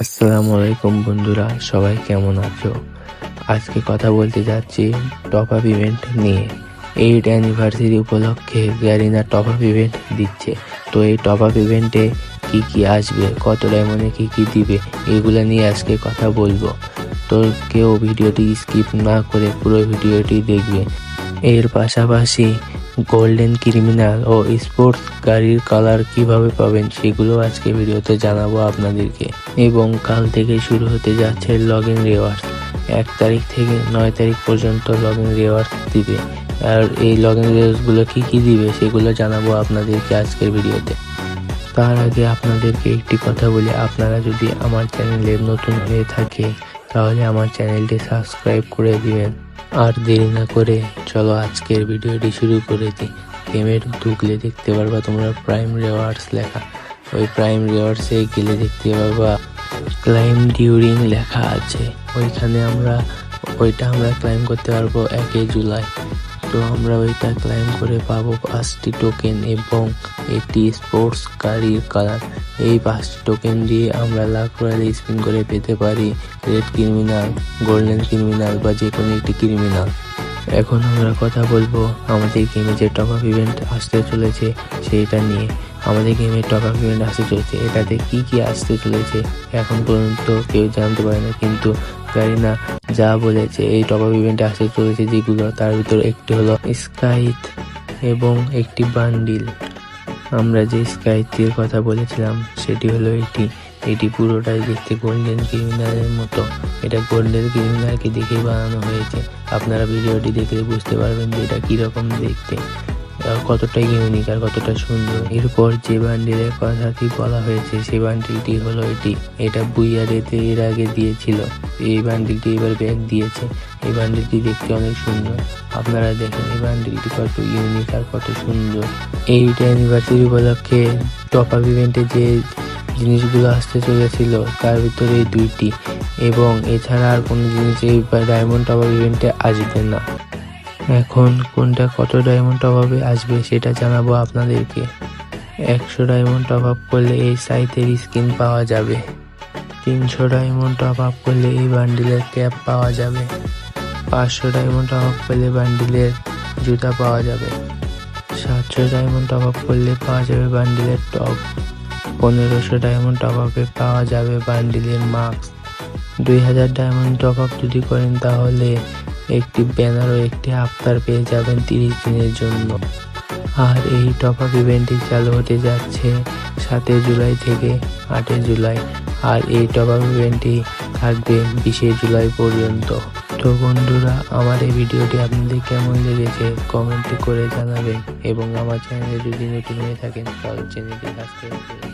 আসসালামু আলাইকুম বন্ধুরা, সবাই কেমন আছো? আজকে কথা বলতে যাচ্ছি টপ আপ ইভেন্ট নিয়ে। এইট অ্যানিভার্সারি উপলক্ষে গ্যারিনা টপ আপ ইভেন্ট দিচ্ছে। তো এই টপ আপ ইভেন্টে কি কি আসবে, কত ডায়মন্ডে কি কি দিবে, এগুলো নিয়ে আজকে কথা বলব। তো কেউ ভিডিওটি স্কিপ না করে পুরো ভিডিওটি দেখবে এর পাশাপাশি গোল্ডেন ক্রিমিনাল ও স্পোর্টস গাড়ির কালার কীভাবে পাবেন, সেগুলো আজকে ভিডিওতে জানাব আপনাদেরকে। এবং কাল থেকে শুরু হতে যাচ্ছে লগ ইন রিওয়ার্ডস এক তারিখ থেকে নয় তারিখ পর্যন্ত লগ ইন রিওয়ার্ডস দিবে। আর এই লগ ইন রিওয়ার্ডসগুলো কী কী দিবে সেগুলো জানাব আপনাদেরকে আজকের ভিডিওতে। তার আগে আপনাদেরকে একটি কথা বলি। আপনারা যদি আমার চ্যানেলে নতুন হয়ে থাকে, তাহলে আমার চ্যানেলটি সাবস্ক্রাইব করে দিবেন। আর দেরি না করে চলো আজকের ভিডিওটি শুরু করে দিই। গেমে ঢুকলে দেখতে পারবা তোমরা প্রাইম রিওয়ার্ডস লেখা। ওই প্রাইম রিওয়ার্ডসে গেলে দেখতে পারবা ক্লাইম ডিউরিং লেখা আছে। ওইখানে আমরা, ওইটা আমরা ক্লাইম করতে পারব একই জুলাই। তো আমরা ওইটা ক্লাইম করে পাবো পাঁচটি টোকেন এবং একটি স্পোর্টস গাড়ির কালার এই পাঁচটি টোকেন দিয়ে আমরা লাখ রয়্যাল স্পিন করে পেতে পারি। রেড ক্রিমিনাল গোল্ডেন ক্রিমিনাল বা যে কোনো একটি ক্রিমিনাল এখন আমরা কথা বলব আমাদের গেমে যে টপ আপ ইভেন্ট আসতে চলেছে, সেইটা নিয়ে। আমাদের গেমে টপ আপ আসতে চলেছে। এটাতে কি কি আসতে চলেছে এখন পর্যন্ত কেউ জানতে পারে না, কিন্তু গারিনা যা বলেছে। এই টপ আপ আসতে চলেছে যেগুলো, তার ভিতরে একটি হলো স্কাইথ এবং একটি বান্ডিল আমরা যে স্কাইথের কথা বলেছিলাম, সেটি হলো এটি। এটি পুরোটাই দেখতে গোল্ডেন ক্রিমিনালের মতো। এটা গোল্ডেন ক্রিমিনালকে দেখেই বানানো হয়েছে। আপনারা ভিডিওটি দেখলে বুঝতে পারবেন যে এটা কীরকম দেখতে। কতটা ইউনিক আর কতটা সুন্দর। এরপর যে বান্ডিলের কথাটি বলা হয়েছে, সেই বান্ডিলটি হলো এটি। এটা বুইয়ারেতে এর আগে দিয়েছিল। এই বান্ডিলটি এবার ব্যাগ দিয়েছে। এই বান্ডিলটি দেখতে অনেক সুন্দর। আপনারা দেখেন এই বান্ডিলটি কত ইউনিক আর কত সুন্দর। এইটা অ্যানিভার্সারি উপলক্ষে টপ আপ ইভেন্টে যে জিনিসগুলো আসতে চলেছিল, তার ভিতরে এই দুইটি। এবং এছাড়া আর কোনো জিনিস এই ডায়মন্ড টপ আপ ইভেন্টে আসবে না। এখন কোনটা কত ডায়মন্ড আপে আসবে সেটা জানাব আপনাদেরকে। একশো ডায়মন্ড টপ আপ করলে এই সাইটের স্কিন পাওয়া যাবে। তিনশো ডায়মন্ড টপ আপ করলে এই বান্ডিলের ক্যাপ পাওয়া যাবে। পাঁচশো ডায়মন্ড টপ আপ করলে বান্ডিলের জুতা পাওয়া যাবে। সাতশো ডায়মন্ড টপ আপ করলে পাওয়া যাবে বান্ডিলের টপ পনেরোশো ডায়মন্ড টপ আপে পাওয়া যাবে বান্ডিলের মাস্ক দুই হাজার ডায়মন্ড টপ আপ যদি করেন তাহলে একটি ব্যানার ও একটি আফতার পেয়ে যাবেন তিরিশ দিনের জন্য আর এই টপ আপ ইভেন্টটি চালু হতে যাচ্ছে সাতই জুলাই থেকে আটই জুলাই আর এই টপ আপ ইভেন্টটি থাকবে বিশে জুলাই পর্যন্ত তো বন্ধুরা, আমার এই ভিডিওটি আপনাদের কেমন লেগেছে কমেন্টে করে জানাবেন এবং আমার চ্যানেলে যদি নতুন হয়ে থাকেন, তাহলে চ্যানেলটি সাবস্ক্রাইব করে।